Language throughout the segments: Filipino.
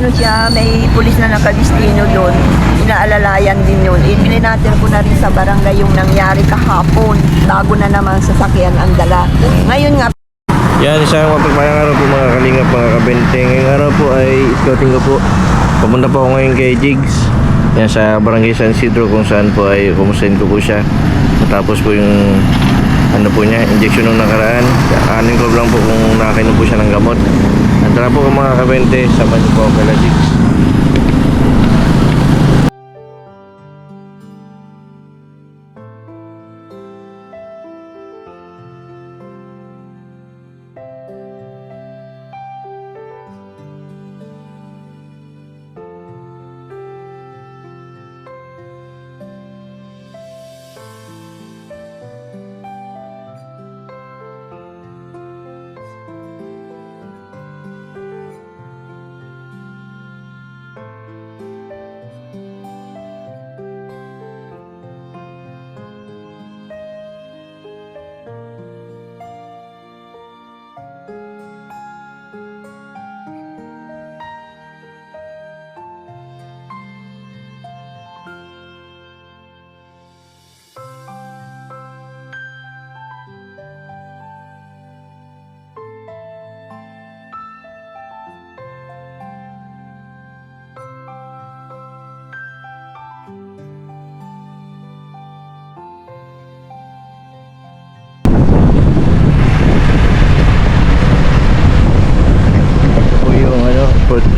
ano siya, may pulis na nakadistino doon. Inaalalayan din yun. Ibinater ko na rin sa barangay yung nangyari kahapon. Bago na naman sasakyan ang dala. Ngayon nga, Yan, isang mapagmayang araw po mga kalingap, mga kabente. Ngayong araw po ay scouting ko po. Papunta po ako ngayon kay Jigs. Yan sa Barangay San Isidro kung saan po ay kumustahin ko po siya. Matapos po yung ano po niya, injection nung nakaraan. Anin ko lang po kung nakakainom po siya ng gamot. Antara po mga kabente, samahan niyo po ako kay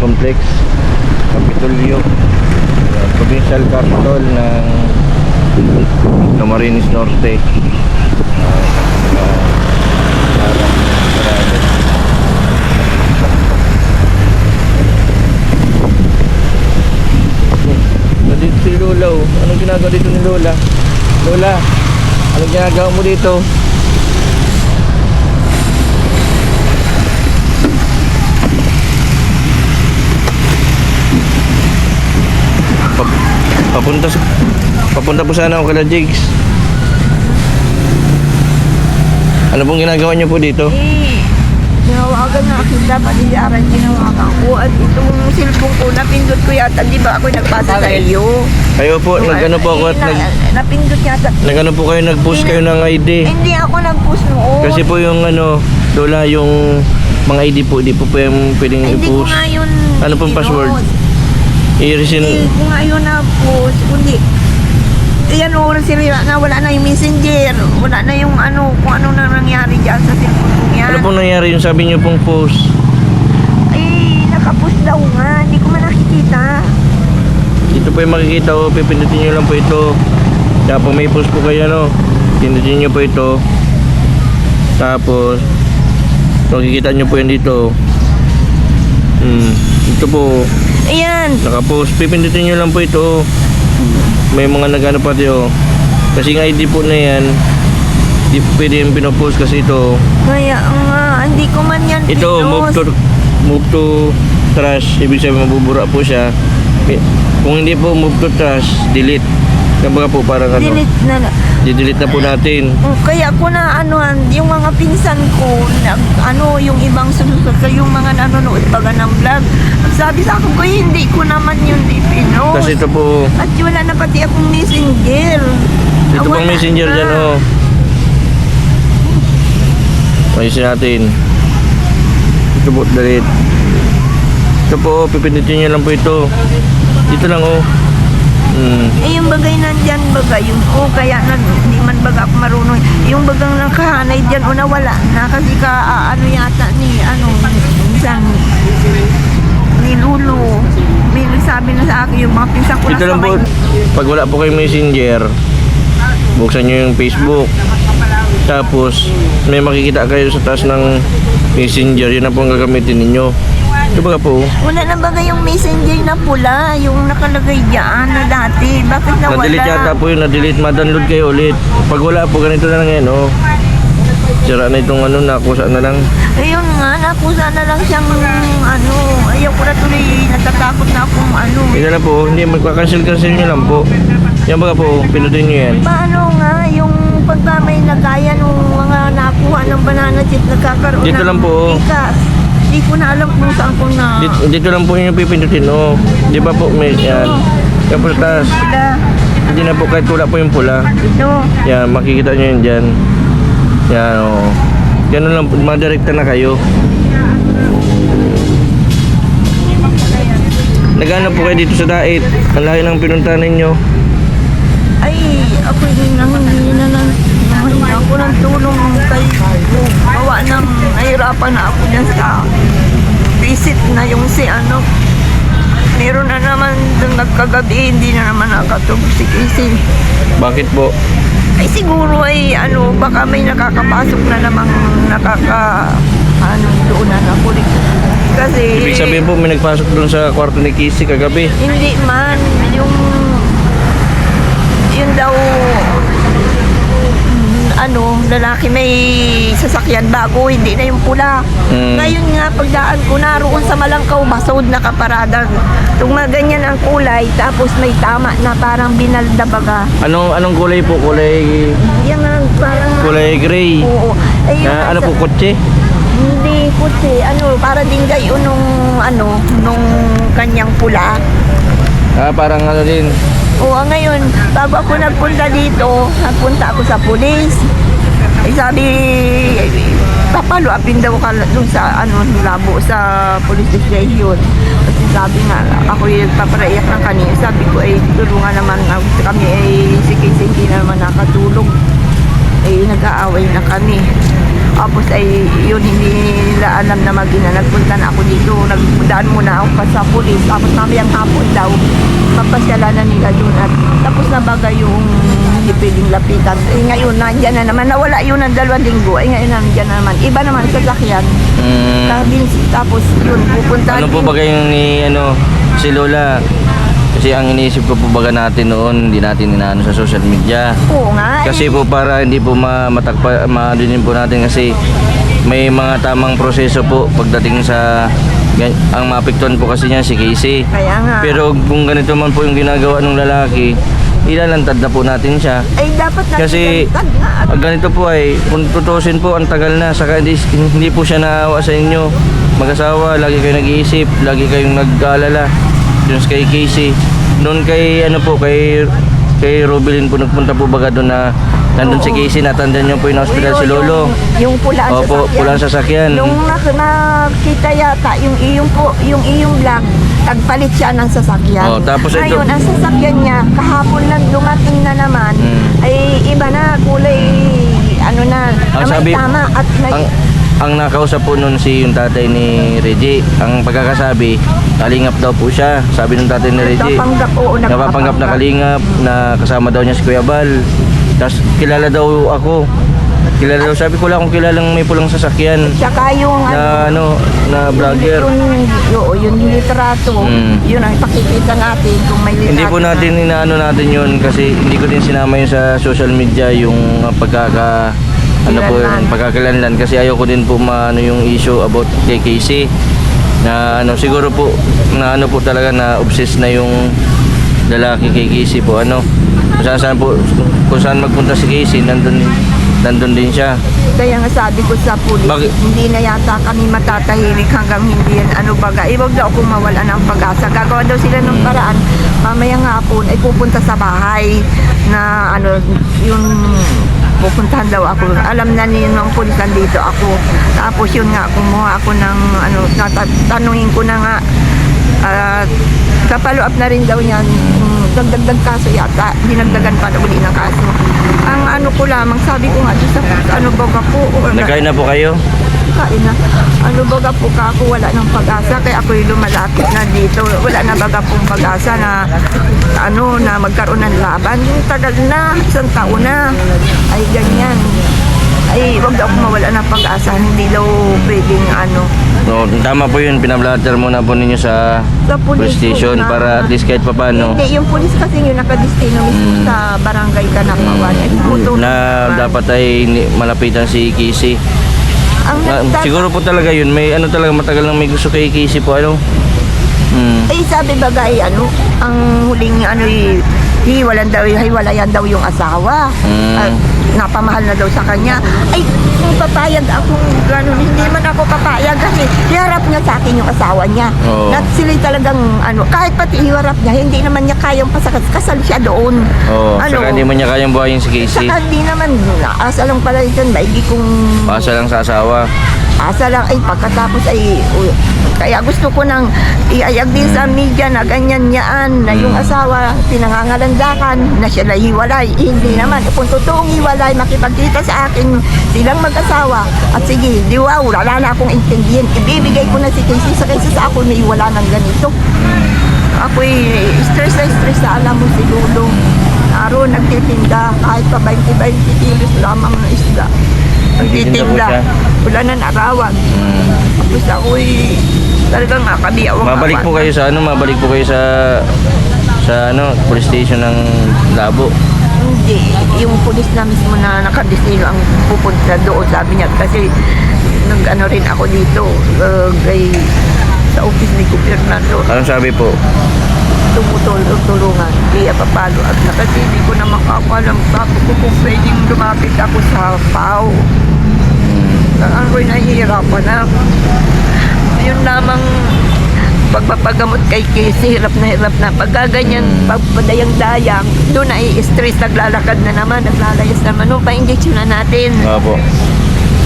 Complex Capitolio uh, Provincial Capital ng Camarines Norte uh, uh, Sara, Sarado. Nandito si Lola. Anong ginagawa dito ni Lola? Lola, anong ginagawa mo dito? Papunta sa papunta po sana ako kala Jigs. Ano pong ginagawa niyo po dito? eh, tinawagan na kita, panilaran tinawagan ko. At itong cellphone ko, napindot ko yata, di ba ako nagpasa sa iyo? Kayo po, nagano po ako at Eh, nag, na- Napindot yata. nagano po kayo, nag-post kayo ng ID. Hindi ako nag-post noon. Kasi po yung ano, Lola, yung mga ID po, di po po yung pwedeng ko i-post. Ano pong password? Hindi I-resin, ko nga yun na-post. Kundi, yan oras sila na wala na yung messenger. Wala na yung ano, kung ano na nangyari dyan sa cellphone ko yan. ano pong nangyari yung sabi niyo pong post? Eh, nakapost daw nga. Hindi ko man nakikita. Ito po yung makikita ko, pipindutin nyo lang po ito. Kaya po may post po kayo, no? Pindutin nyo po ito. Tapos, makikita nyo po yan dito. Hmm. Ito po, Ayan. nakapost. Pipindutin nyo lang po ito. May mga nagano pati, oh. Kasi nga ID po na yan, di po pwede yung pinopost kasi ito. Kaya nga, hindi ko man yan Ito, move to, move to trash. Ibig sabihin, mabubura po siya. Kung hindi po move to trash, delete. Kumbaga po parang ano, Delete na na. Di-delete na po natin. Oh, Kaya ko na ano, yung mga pinsan ko, nag, ano, yung ibang susunod sa yung mga nanonood baga ng vlog. Sabi sa akin ko, hindi ko naman yun ipinost. Kasi ito po, At wala na pati akong messenger. ito Ah, pong wala messenger dyan, oh. Ayusin natin. Ito po, delete. Ito po, pipindutin nyo lang po ito. Dito lang, oh. Hmm. Eh, yung bagay nandyan, bagay, yung, oh, kaya na, hindi man baga ako marunong. Yung bagang nakahanay dyan, o nawala na, kasi ka, ah, ano yata ni, ano, minsan, ni Lulu. May nagsabi na sa akin, yung mga pinsan ko Ito lang po, pag wala po kayong messenger, buksan nyo yung Facebook. Tapos, may makikita kayo sa taas ng messenger, yun na po ang gagamitin ninyo. Ito ba po, Wala na bagay yung messenger na pula, yung nakalagay dyan na dati. Bakit nawala? na-delete yata po yun, na-delete, ma-download kayo ulit. Pag wala po, ganito na lang yan, oh. Sira na itong ano, nakusa na lang. Ayun nga, nakusa na lang siyang ano, ayaw ko na tuloy, natatakot na akong ano. Ito na po, hindi, magpa-cancel-cancel nyo lang po. Yan baga po, pinutin nyo yan. Paano nga yung pagka may nagaya nung mga nakuha ng banana chip nagkakaroon Dito ng lang po. bigas? Hindi ko na alam kung saan ko na... Dito, dito lang po yung pipindutin. Oh. Di ba po may yan. Tapos taas. Pula. Hindi na po kahit wala po yung pula. Ito. Yan, makikita nyo yun dyan. Yan, oh. Ganun lang, madirekta na kayo. Nagano po kayo dito sa dait? Ang layo ng pinuntahan ninyo. Ay, ako din nang hindi na nanghingi ako ng tulong kay gawa ng nahirapan na ako dyan sa visit na yung si ano. Meron na naman doon nagkagabi, hindi na naman nakatulog si Casey. Bakit po? Ay siguro ay ano, baka may nakakapasok na namang nakaka ano doon na na Kasi Ibig sabihin po, may nagpasok doon sa kwarto ni Kissy kagabi. hindi man yung yun daw ano, lalaki may sasakyan bago, hindi na yung pula. Mm. Ngayon nga, pagdaan ko naroon sa Malangkaw, basod na kaparada. Ganyan ang kulay, tapos may tama na parang binalda baga. Anong anong kulay po? Kulay Yan ang parang... kulay gray. Oo. Ay, yung Na, ano po kotse? Hindi, kutsi. Ano, para din kayo nung, ano, nung kanyang pula. Ah, parang ano din. Oo, ngayon, bago ako nagpunta dito, nagpunta ako sa pulis. Eh, sabi, papaluapin daw ka dun sa, ano, labo sa police station. Kasi sabi nga, ako yung paparaiyak ng kanina. Sabi ko, eh, tulungan naman ako. kami, eh, si Casey hindi na naman nakatulog. Eh, nag-aaway na kami. Tapos ay yun hindi nila alam na mag-ina. Nagpunta na ako dito. Nagdaan muna ako pa sa pulis. Tapos mamayang hapon daw. Papasyalan na nila doon. At tapos na bagay yung hindi pwedeng lapitan. Eh ngayon, nandyan na naman. Nawala yun ng dalawang linggo. Eh ngayon, nandyan na naman. Iba naman sa sakyan. Mm, Kabin, tapos yun, pupunta. ano po ba kayong ni ano si Lola? Kasi ang iniisip ko po baga natin noon, hindi natin inaano sa social media. Oo nga. Kasi eh. po para hindi po ma matakpa maadinin po natin kasi may mga tamang proseso po pagdating sa ang maapektuhan po kasi niya si Casey. Kaya nga. Pero kung ganito man po yung ginagawa ng lalaki, ilalantad na po natin siya. ay dapat na Kasi nga. ang ganito po ay kung tutusin po ang tagal na saka hindi, hindi po siya naawa sa inyo. Mag-asawa, lagi kayo nag-iisip, lagi kayong nag-aalala. Sa kay Casey. Doon kay ano po kay kay Robelin po nagpunta po baga doon na nandun si Oo. Casey natandaan niyo po yung hospital si Lolo. Yung, yung pula ang Opo, sasakyan. pulang sasakyan. Nung nak nakita yata yung iyong po, yung iyong vlog, nagpalit siya ng sasakyan. Oh, tapos ito- Ngayon, ang sasakyan niya, kahapon lang dumating na naman, Hmm. ay iba na, kulay, ano na, Ang na may sabi- tama at may, Ang ang nakausap po nun si yung tatay ni Reggie, ang pagkakasabi, kalingap daw po siya. Sabi ng tatay ni Reggie. Nagpapanggap, oo, Napapanggap na kalingap na kasama daw niya si Kuya Bal. Tapos kilala daw ako. Kilala daw. Sabi ko lang kung kilalang may pulang sasakyan Tsaka yung, na ano, na vlogger. Yung, yung, yung litrato, Hmm. yun ang ipakikita natin kung may litrato Hindi po na. natin inaano natin yun kasi hindi ko din sinama yun sa social media yung pagkaka ano po yung pagkakalanlan kasi ayoko din po maano yung issue about kay Casey na ano siguro po na ano po talaga na obsessed na yung lalaki kay Casey po ano kung saan, saan po kung saan magpunta si Casey nandun nandun din siya Kaya nga sabi ko sa pulis, Bakit? hindi na yata kami matatahimik hanggang hindi yan ano baga. Eh, wag daw akong mawala ng pag-asa. Gagawa daw sila ng Hmm. paraan. Mamayang hapon ay pupunta sa bahay na ano, yung pupuntahan daw ako. Alam na ni ng pulis dito ako. Tapos yun nga, kumuha ako ng ano, tanungin ko na nga, at kapalo up na rin daw niyan, mm, dagdagdag kaso yata, dinagdagan pa uli ng kaso. Ang ano ko lamang, sabi ko nga, sa ano baga po, or nagkain na po kayo kain na, ano baga po ka ako, wala ng pag-asa, kaya ako'y lumalapit na dito, wala na baga pong pag-asa na, ano, na magkaroon ng laban. Tagal na, isang taon na, ay ganyan. Ay, wag daw mawala ng pag-asa, hindi daw pwedeng ano, no, tama po yun pinablatter muna po ninyo sa sa police police station na- para at least kahit pa paano Hindi, yung pulis kasi yung nakadistino mismo Mm. sa barangay Kanapawan. Ay, puto na dapat ay malapitan si Casey Ang Ah, nagtat- siguro po talaga yun. May ano talaga matagal nang may gusto kay Casey po ano. Hmm. Ay, sabi bagay, ano, ang huling ano, hiwalan daw, hiwalayan daw yung asawa. Mm. At napamahal na daw sa kanya. Ay, kung papayag ako, ganun, hindi man ako papayag kasi hiharap niya sa akin yung asawa niya. Oo. At sila talagang, ano, kahit pati hiharap niya, hindi naman niya kayang pasakas, kasal siya doon. Oo, Ano? saka hindi mo niya kayang buhayin si Casey. Saka hindi naman, asa lang pala yun, maigi kung Pasa lang sa asawa. Asa lang ay pagkatapos ay u- kaya gusto ko nang iayag din sa media na ganyan niyaan na yung Mm. asawa pinangangalandakan na siya na hiwalay. Eh, hindi naman. Kung totoong hiwalay, makipagkita sa akin silang mag-asawa. At sige, di wow, wala na akong intindihin. Ibibigay ko na si Casey sa kaysa sa ako may wala ng ganito. Ako'y stress na stress na alam mo si Lolo. Araw nagtitinda kahit pa 20-20 kilos lamang ng isda. Nagtitinda? Wala na narawan. Tapos ako'y talagang akabiyaw. Mabalik po kayo sa ano, mabalik po kayo sa sa ano, police station ng Labo. Hindi. Yung pulis na mismo na nakadestino ang pupunta doon. Sabi niya kasi nag-ano rin ako dito. Uh, kay, sa office ni Ko Fernando. Anong sabi po? Tumutulong tulungan. Kaya papalo at nakasili ko na makakalam ako ko kung pwedeng lumapit ako sa PAO. Ang ako'y nahihirapan na. Yun lamang pagpapagamot kay Casey, hirap na hirap na. Pagka ganyan, pagpadayang-dayang, doon ay stress, naglalakad na naman, naglalayas naman. Nung pa-injection na natin, Opo.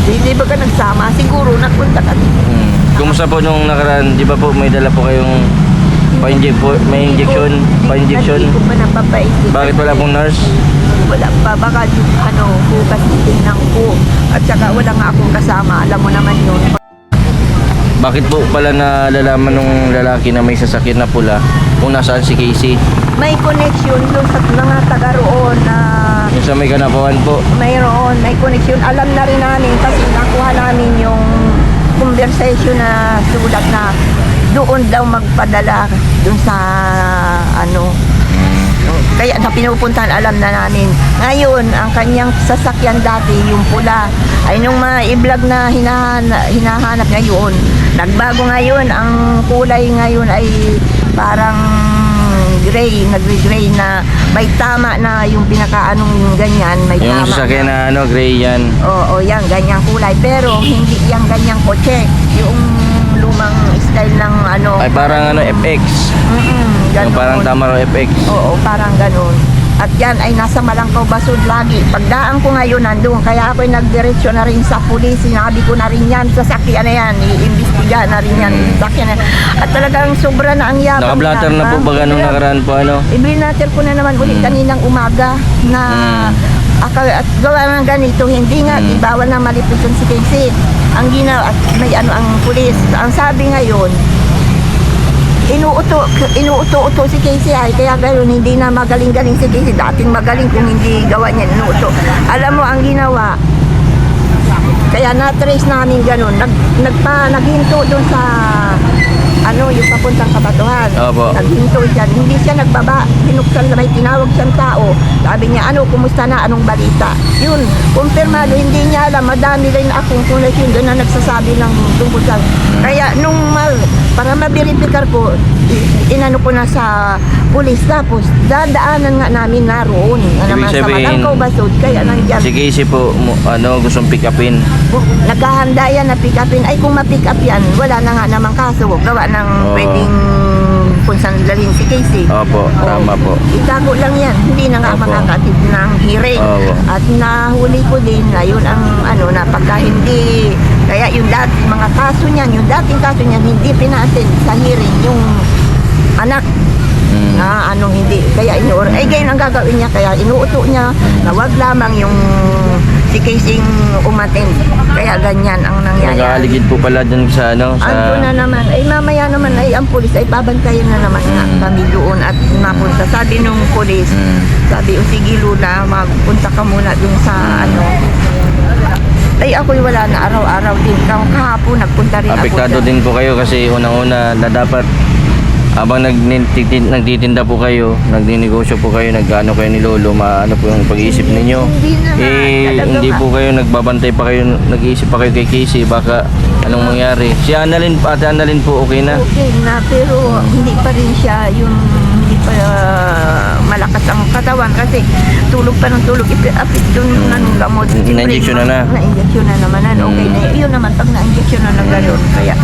hindi ba ka nagsama? Siguro nagpunta ka. Hmm. Kumusta po nung nakaraan? Di ba po may dala po kayong pa-inject po, may injection, pa-injection? Hindi ko pa napapaisip. Bakit wala pong nurse? wala pa baka yung ano bukas tingnan ko at saka wala nga akong kasama alam mo naman yun Bakit po pala nalalaman nung lalaki na may sasakyan na pula kung nasaan si Casey? may connection doon sa mga taga roon na Yung sa may kanapawan po. mayroon may connection alam na rin namin kasi nakuha namin yung conversation na sulat na doon daw magpadala doon sa ano kaya na pinupuntahan alam na namin. Ngayon, ang kanyang sasakyan dati, yung pula, ay nung ma-vlog na hinahana, hinahanap ngayon. Nagbago ngayon, ang kulay ngayon ay parang gray, nagre-gray na may tama na yung pinakaanong ganyan, may Yung tama. sasakyan na ano, gray yan. Oo, yan, ganyang kulay. Pero hindi yan ganyang kotse. Yung lumang style ng ano. Ay parang ano, FX. Mm-mm, Yung ganun. parang Tamaro FX. Oo, parang ganun. At yan ay nasa Malangkaw Basud lagi. Pagdaan ko ngayon nandun, kaya ako'y nagdiretso na rin sa pulis. Sinabi ko na rin yan, sasakyan na yan. Iimbestiga na rin yan. Sasakyan na. At talagang sobra na ang yabang. Naka-blatter na po ba ganun nakaraan po ano? Ibinater ko na naman ulit kaninang umaga na aka, at gawa ng ganito, hindi nga, Mm. bawal na malipitan si Casey. Ang ginawa, at may ano ang pulis. Ang sabi ngayon, inuuto, inuuto-uto si Casey ay kaya ganoon hindi na magaling-galing si Casey. Dating magaling kung hindi gawa niya inuuto. Alam mo ang ginawa, kaya na-trace namin ganun. Nag, nagpa, naghinto doon sa ano, yung papuntang kabatuhan. Opo. Naghinto siya. Hindi siya nagbaba. Binuksan na may tinawag siyang tao. Sabi niya, ano, kumusta na? Anong balita? Yun, kumpirmado, hindi niya alam. Madami rin akong doon na nagsasabi ng tungkol sa... Kaya nung ma, para mabiripikar ko, inano ko na sa pulis. Tapos, dadaanan nga namin naroon. Na naman sa sabihin, Malangkaw Basod. Kaya nandyan. Si Casey po, mo- ano, gustong pick upin. Bu- naghahanda yan na pick upin. Ay, kung ma-pick up yan, wala na nga namang kaso. Gawa ng Oo. pwedeng kung saan dalhin si Casey. Opo, tama po. Itago lang yan. Hindi na nga Opo. makakatid ng hearing. Opo. At nahuli ko din na yun ang ano na pagka hindi kaya yung dati mga kaso niyan, yung dating kaso niyan hindi pinatin sa hearing yung anak Mm. na anong hindi kaya inuur ay ganyan ang gagawin niya kaya inuuto niya na wag lamang yung si Casing umatin kaya ganyan ang nangyayari Nag-aaligid po pala dun sa ano, sa... Ando na naman, ay mamaya naman ay ang pulis ay babantayan na naman nga kami doon at napunta. Sabi nung pulis, Mm. sabi, o sige Lula, magpunta ka muna dun sa ano. Ay ako'y wala na araw-araw din. Kah- Kahapon nagpunta rin Apektado ako. dyan. din po kayo kasi unang-una na dapat habang nagtitin- nagtitinda po kayo, nagdinegosyo po kayo, nagano kayo ni Lolo, maano po yung pag-iisip ninyo. Hindi na nga, Eh, hindi po kayo nagbabantay pa kayo, nag-iisip pa kayo kay Casey, baka Anong mangyari? Si Annalyn, ate Annalyn po okay na? Okay na, pero hindi pa rin siya yung ah, malakas ang katawan kasi tulog pa ng tulog. Ipit-apit yung Mm. ng gamot. Na-injection na na. Na-injection na naman. Ano, okay Mm. na. Yun naman, pag na-injection na ng gano'n, kaya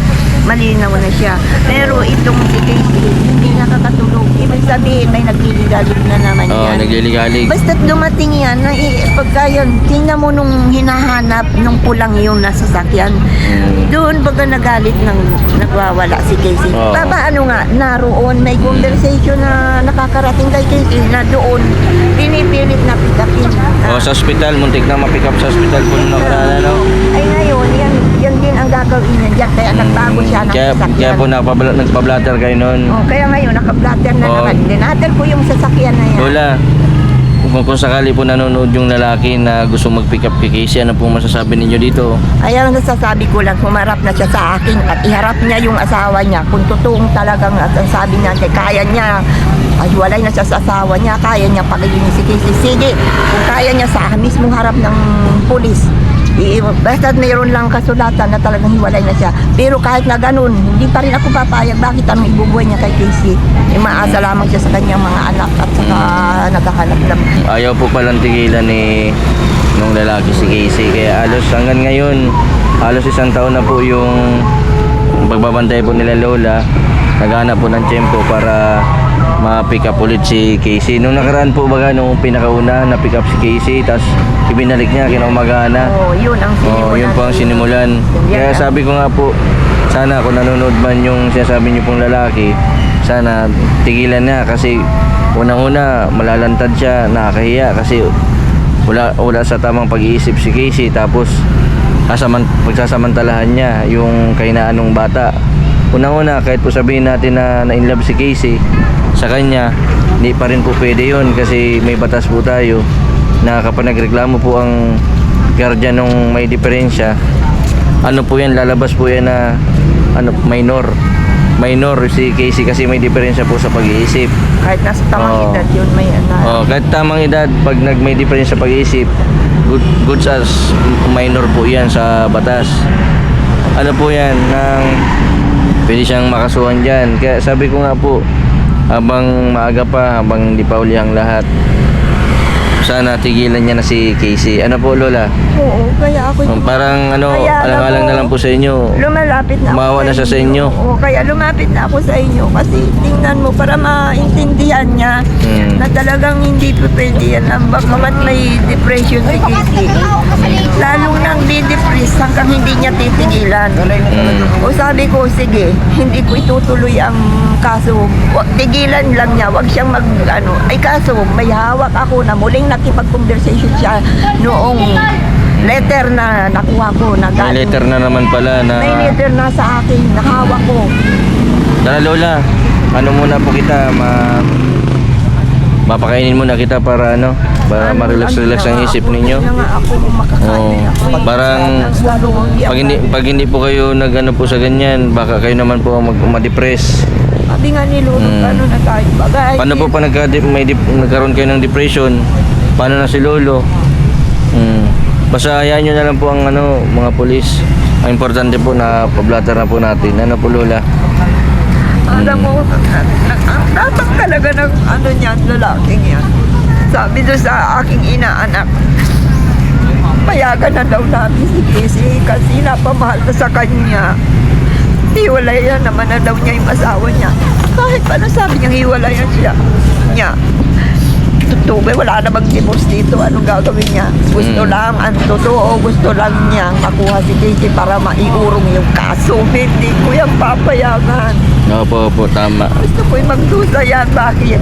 malinaw na siya. Pero itong si Casey, hindi nakakatulog. Ibig sabihin, may nagliligalig na naman Oo, yan. nagliligalig. Basta't dumating yan, na, pagka yun, tingnan mo nung hinahanap nung pulang yung nasa sakyan. Mm. Doon baga nagalit ng nagwawala si Casey. Oo. Baba ano nga, naroon may conversation na nakakarating kay Casey na doon pinipilit na pikapin. O, sa ospital, muntik na ma-pick up sa ospital po nung nakaraan, ano? Ay ngayon, yan, yan din ang gagawin niya dyan. Kaya nagbago siya ng Kaya, sasakyan. kaya po nakapabla- nagpa-blatter kayo noon. Oh, kaya ngayon, naka-blatter na Oo. naman. Dinater ko yung sasakyan na yan. Lola, kung, kung sakali po nanonood yung lalaki na gusto mag-pick up kay Casey, ano pong masasabi ninyo dito? Ay, ang nasasabi ko lang, humarap na siya sa akin at iharap niya yung asawa niya. Kung totoong talagang at ang sabi niya, kay kaya niya, ay walay na siya sa asawa niya, kaya niya pagiging si Casey. Sige, kung kaya niya sa mismong harap ng pulis, basta mayroon lang kasulatan na talagang hiwalay na siya. Pero kahit na ganun, hindi pa rin ako papayag. Bakit anong ibubuhay niya kay Casey? Eh, maasa lamang siya sa kanyang mga anak at saka naghahanap ng Ayaw po palang tigilan ni nung lalaki si Casey. Kaya halos hanggang ngayon, halos isang taon na po yung pagbabantay po nila Lola. Naghanap po ng tiyempo para ma-pick up ulit si Casey. Nung nakaraan po baga, nung pinakauna na-pick up si Casey, tapos ibinalik niya kinaumagana. Oh, yun ang Oo, sinimulan. yun po ang sinimulan. Kaya Yan. sabi ko nga po, sana kung nanonood man yung sinasabi niyo pong lalaki, sana tigilan na kasi unang-una malalantad siya, nakakahiya kasi wala wala sa tamang pag-iisip si Casey tapos sasaman, pagsasamantalahan niya yung kainaan ng bata. Unang-una kahit po sabihin natin na na-inlove si Casey sa kanya, hindi pa rin po pwede yun kasi may batas po tayo na kapag nagreklamo po ang guardian ng may diferensya, ano po yan, lalabas po yan na ano, minor. Minor si Casey kasi may diferensya po sa pag-iisip. Kahit nasa tamang Oo. edad yun, may ano. Oh, kahit tamang edad, pag nag may diferensya sa pag-iisip, good, goods as minor po yan sa batas. Ano po yan, nang pwede siyang makasuhan dyan. Kaya sabi ko nga po, habang maaga pa, habang hindi pa uli ang lahat, sana tigilan niya na si Casey. Ano po, Lola? Oo, kaya ako Um, parang ano, Kaya alang-alang ako- na lang po sa inyo. Lumalapit na Umawa ako na siya sa inyo. Oo, kaya lumapit na ako sa inyo kasi tingnan mo para maintindihan niya Hmm. na talagang hindi po pwede yan. Ang bagamat may depression si Casey, lalong nang di-depress hanggang hindi niya titigilan. Mm. O sabi ko, sige, hindi ko itutuloy ang kaso. Wa- Tigilan lang niya, wag siyang mag, ano, ay kaso, may hawak ako na muling nakipag-conversation siya noong letter na nakuha ko na May galing- letter na naman pala na... may letter na sa akin, nahawak ko. Tara Lola, ano muna po kita, ma... Mapakainin muna kita para ano, para Ano, ma-relax-relax ano ang isip ako, ninyo. hindi na nga ako makakain. Oo. Ako, Parang Pag hindi, pag hindi po kayo nag-ano po sa ganyan, baka kayo naman po mag, ma-depress. Sabi nga ni Lolo, Mm. ano na tayo bagay. Paano po pa nagka, may dip, nagkaroon kayo ng depression? Paano na si Lolo? Hmm. Basta hayaan nyo na lang po ang ano, mga polis. Ang importante po na pablatter na po natin. Ano po Lola? Alam mo, ang dapat talaga ng ano niyan, lalaking yan. Sabi doon sa aking inaanak, payagan na daw namin si Casey kasi napamahal na sa kanya. Hiwalayan naman na daw niya yung asawa niya. Kahit paano sabi niya hiwalayan siya. Niya. Totoo, wala namang divorce dito. Anong gagawin niya? Gusto Mm. lang, ang totoo, gusto lang niya makuha si Casey para maiurong yung kaso. Hindi ko yan papayagan. Opo, opo, tama. Gusto ko yung magdusa yan. Bakit?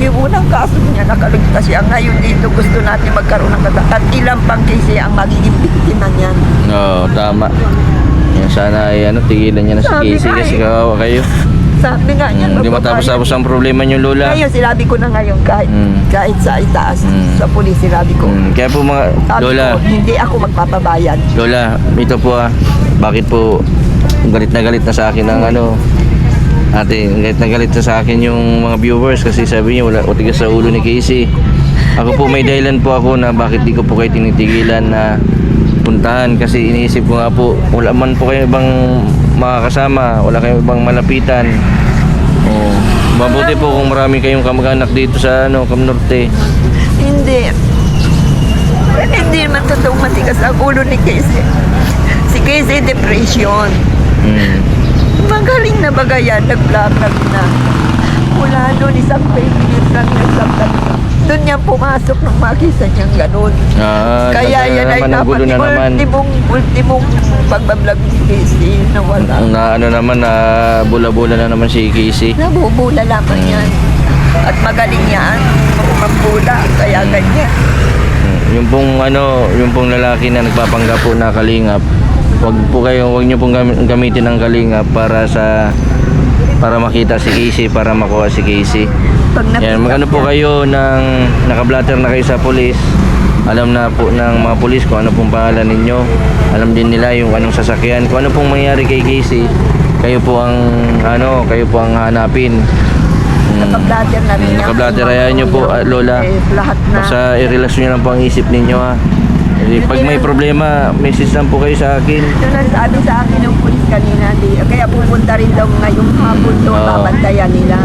Yung unang kaso niya, nakaligtas siya. Ngayon dito, gusto natin magkaroon ng kata. At ilang pang case ang magiging biktima niyan. Oo, tama. Yan, sana ay ano, tigilan niya na si Casey kasi eh. kawawa kayo. Sabi nga niya, Hindi magbabayad. matapos-tapos ang problema niyo, Lola. Ngayon, sinabi ko na ngayon, kahit, Mm. kahit sa itaas, Mm. sa pulis, sinabi ko. Hmm, Kaya po mga, Sabi Lola, ko, hindi ako magpapabayad. Lola, ito po ah, bakit po galit na galit na sa akin ang ano, ate, galit na galit na sa akin yung mga viewers kasi sabi niyo wala utigas sa ulo ni Casey. Ako po may dahilan po ako na bakit di ko po kayo tinitigilan na puntahan kasi iniisip ko nga po wala man po kayo ibang makakasama wala kayong ibang malapitan oh, mabuti po kung marami kayong kamag-anak dito sa ano Cam Norte Hindi. Hindi naman totoong matigas ang ulo ni Casey. Si Casey depression. mm. Magaling na baga yan, nag-vlog na. Mula noon, isang 5 minutes lang nagsamdam na. Doon niya pumasok nung makisa niyang ganun. ah, Kaya yan ay naman ang dapat gulo na naman ultimong, ultimong pagbablog ni Casey na wala. na ano naman na bula-bula na naman si Casey Nabubula lamang yan. At magaling yan. Mambula, kaya ganyan. Mm, yung pong ano yung pong lalaki na nagpapanggap po na kalingap wag po kayo wag niyo pong gam- gamitin ang kalingap para sa para makita si Casey para makuha si Casey Pag Yan, magano po kayo ng nakablatter na kayo sa pulis. Alam na po ng mga pulis kung ano pong pangalan ninyo. Alam din nila yung anong sasakyan. Kung ano pong mangyari kay Casey, kayo po ang ano, kayo po ang hanapin. Mm. Nakablatter na rin. Nakablatter, hayaan niyo po, ah, Lola. Eh, lahat na. Basta i-relasyon niyo lang po ang isip ninyo ha. Eh, Pag may problema, message lang po kayo sa akin. Ito na sabi sa akin ng pulis kanina, di, kaya pupunta rin daw ngayong hapon doon, Oo. babantayan nila.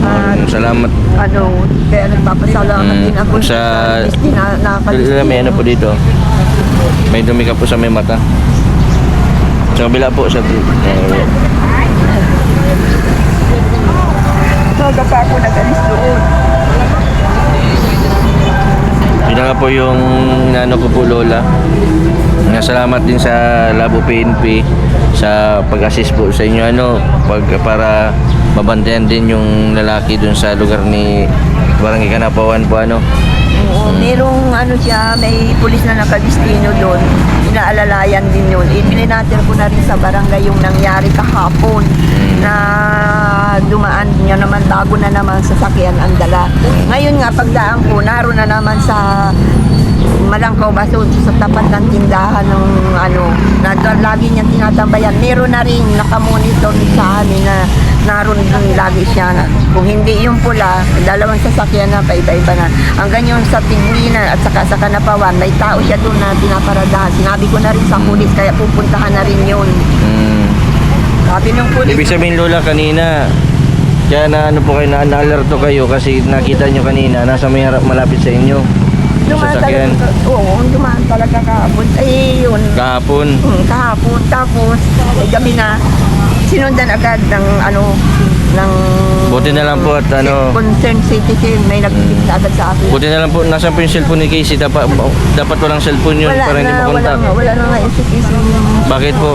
At Salamat. ano, kaya nagpapasalamat Mm, din ako sa- din na. May ano po dito. May dumi ka po sa may mata. Sa kabila po sa eh, Maga pa ako nagalis doon. Na nga po yung inano ko po Lola. Salamat din sa Labo PNP sa pag-assist po sa inyo ano pag para mabantayan din yung lalaki dun sa lugar ni Barangay Kanapawan po ano. Oo, merong ano siya, may pulis na nakadistino doon. Inaalalayan din yun. Ibininatir ko na rin sa barangay yung nangyari kahapon na dumaan niya naman bago na naman sa sakyan ang dala. Ngayon nga pagdaan ko, naroon na naman sa Malangkaw Baso sa tapat ng tindahan ng ano, na lagi niyang tinatambayan. Meron na rin nakamonitor sa amin na naroon doon lagi siya. Na, kung hindi yung pula, dalawang sasakyan na paiba-iba na. Hanggang yung sa Tigninan at saka sa Kanapawan, may tao siya doon na pinaparadahan. Sinabi ko na rin sa pulis, kaya pupuntahan na rin yun. Mm. Sabi ng pulis, Ibig sabihin Lola kanina kaya na ano po kayo na alerto kayo kasi nakita nyo kanina nasa may harap malapit sa inyo. Dumaan sasakyan. talaga, oo, dumaan talaga kahapon. Ay, yun. Kahapon. Hmm, kahapon. Tapos, eh, gabi na, sinundan agad ng ano, ng... Buti na lang po at ano Concerned citizen, may nag-tip na agad sa akin. Buti na lang po, nasa po yung cellphone ni Casey. Dapat, dapat walang cellphone yun wala para hindi wala makontak. na, wala na nga yung citizen. Bakit po?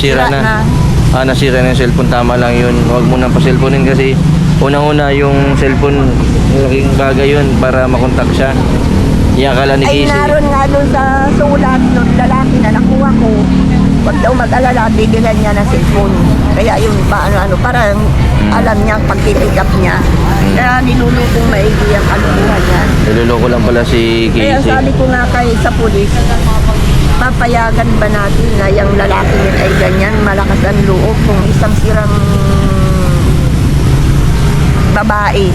Sira Sira na. Ah, nasira na yung cellphone. Tama lang yun. Huwag mo nang pa-cellphonein kasi unang-una yung cellphone, malaking bagay yun para makontak siya. Yung akala ni Ay, Casey. naroon nga doon sa sulat ng lalaki na nakuha ko. Huwag daw mag-alala, bibilan niya ng cellphone. Kaya yun, paano, ano, parang alam niya pag pipick up niya. Kaya nilulukong maigi ang kalukuhan niya. Niloloko lang pala si Kaya Casey. sabi ko nga kay sa pulis, papayagan ba natin na yung lalaki yun ay ganyan, malakas ang loob kung isang sirang babae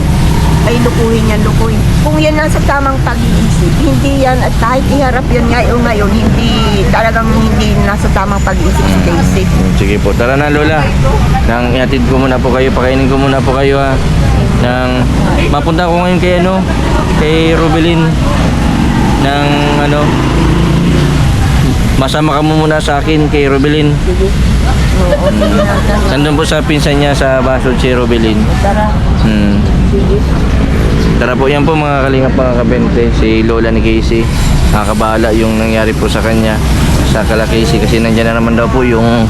ay lukuhin yan, lukuhin. Kung yan nasa tamang pag-iisip, hindi yan, at kahit iharap yan ngayon ngayon, hindi, talagang hindi nasa tamang pag-iisip si Casey. Sige po, tara na Lola. Nang ihatid ko muna po kayo, pakainin ko muna po kayo ha. Nang mapunta ko ngayon kay ano, kay Rubelin ng ano Masama ka muna sa akin kay na. Nandun po sa pinsan niya sa Basod si Rubelin. Tara, Hmm. Tara po, yan po mga kalingap mga kabente, si Lola ni Casey. Nakakabahala yung nangyari po sa kanya sa kala Casey kasi nandyan na naman daw po yung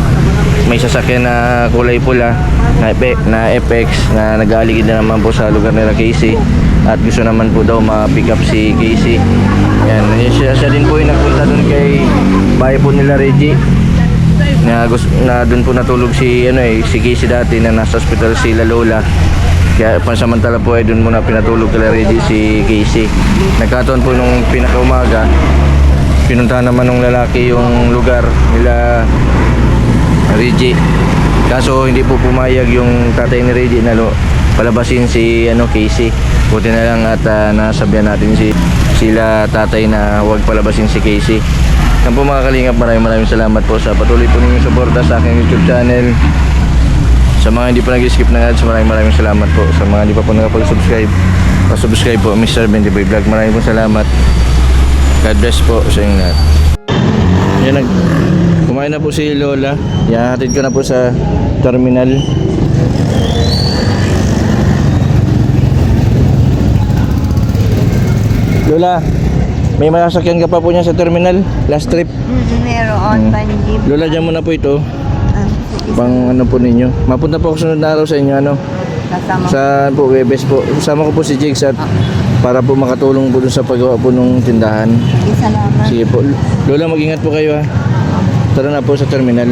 may sasakyan na kulay pula na, na FX na nag-aaligid na naman po sa lugar nila Casey at gusto naman po daw ma-pick up si Casey. Yan, siya, siya din po yung nagpunta doon kay bahay po nila Reggie. Na na doon po natulog si ano eh si Casey dati na nasa hospital sila Lola. Kaya pansamantala po ay doon muna pinatulog kala Reggie si Casey. Nagkataon po nung pinakaumaga pinuntahan naman ng lalaki yung lugar nila Reggie. Kaso hindi po pumayag yung tatay ni Reggie na palabasin si ano Casey. Buti na lang at ah, nasabihan natin si sila tatay na huwag palabasin si Casey Yan po mga kalingap, maraming maraming salamat po sa patuloy po ninyong suporta sa aking YouTube channel. Sa mga hindi pa nag-skip ng ads, maraming maraming salamat po. Sa mga hindi pa po nakapag-subscribe, pa-subscribe po, Mr. Bendy Boy Vlog. Maraming po salamat. God bless po sa inyong lahat. Yan, kumain na po si Lola. Yan, hatid ko na po sa terminal. Lola, may masasakyan ka pa po niya sa terminal. Last trip. Mm, Meron, Mm. panjib. Lola, dyan muna po ito. Ah, sige. Pang ano po ninyo. Mapunta po ako sunod na araw sa inyo. Ano? Kasama Sa po, Webes po. Kasama ko po si Jigs at para po makatulong po dun sa paggawa po ng tindahan. Sige, salamat. Sige po. Lola, mag-ingat po kayo ha. Tara na po sa terminal.